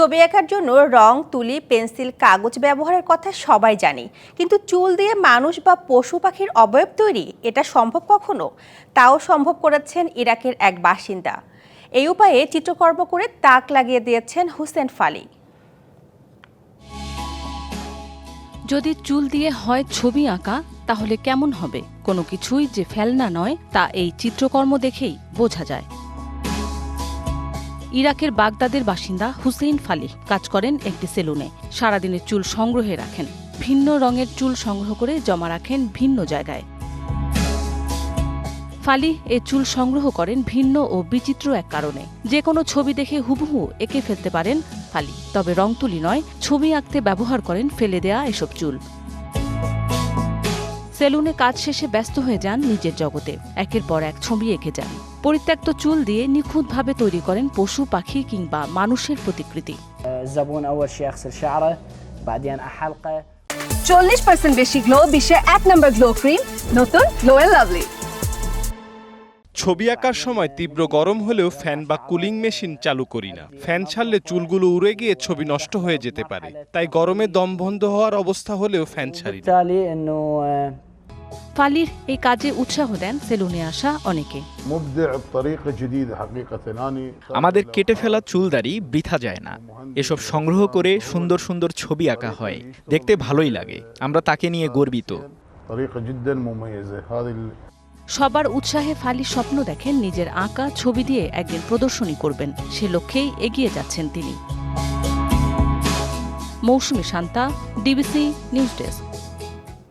ছবি আঁকার জন্য রং, তুলি, পেন্সিল, কাগজ ব্যবহারের কথা সবাই জানি। কিন্তু চুল দিয়ে মানুষ বা পশু পাখির অবয়ব তৈরি, এটা সম্ভব কখনো? তাও সম্ভব করেছেন ইরাকের এক বাসিন্দা। এই উপায়ে চিত্রকর্ম করে তাক লাগিয়ে দিয়েছেন হুসেন ফালি। যদি চুল দিয়ে হয় ছবি আঁকা, তাহলে কেমন হবে? কোনো কিছুই যে ফেলনা নয়, তা এই চিত্রকর্ম দেখেই বোঝা যায়। ইরাকের বাগদাদের বাসিন্দা হুসেইন ফালি কাজ করেন একটি সেলুনে। সারাদিনের চুল সংগ্রহে রাখেন। ভিন্ন রঙের চুল সংগ্রহ করে জমা রাখেন ভিন্ন জায়গায়। ফালি এ চুল সংগ্রহ করেন ভিন্ন ও বিচিত্র এক কারণে। যে কোনো ছবি দেখে হুবহু এঁকে ফেলতে পারেন ফালি। তবে রং তুলি নয়, ছবি আঁকতে ব্যবহার করেন ফেলে দেয়া এসব চুল। সেলুনে কাজ শেষে ব্যস্ত হয়ে যান নিজের জগতে। একের পর এক ছবি এঁকে যান। পরিত্যক্ত চুল দিয়ে নিখুঁতভাবে তৈরি করেন পশু পাখি কিংবা মানুষের প্রতিকৃতি। চল্লিশ পার্সেন্ট বেশি গ্লো বিশ্বে এক নম্বর গ্লো ক্রিম নতুন লাভলি। ছবি আঁকার সময় তীব্র গরম হলেও ফ্যান বা কুলিং মেশিন চালু করি না। ফ্যান ছাড়লে চুলগুলো উড়ে গিয়ে ছবি নষ্ট হয়ে যেতে পারে। তাই গরমে দম বন্ধ হওয়ার অবস্থা হলেও ফ্যান ছাড়ি ফালির এই কাজে উৎসাহ দেন সেলুনে আসা অনেকে। আমাদের কেটে ফেলা চুলদারি বৃথা যায় না। এসব সংগ্রহ করে সুন্দর সুন্দর ছবি আঁকা হয়। দেখতে ভালোই লাগে। আমরা তাকে নিয়ে গর্বিত। সবার উৎসাহে ফালি স্বপ্ন দেখেন নিজের আঁকা ছবি দিয়ে একদিন প্রদর্শনী করবেন। সে লক্ষ্যেই এগিয়ে যাচ্ছেন তিনি। Mousumi Shanta DBC news desk.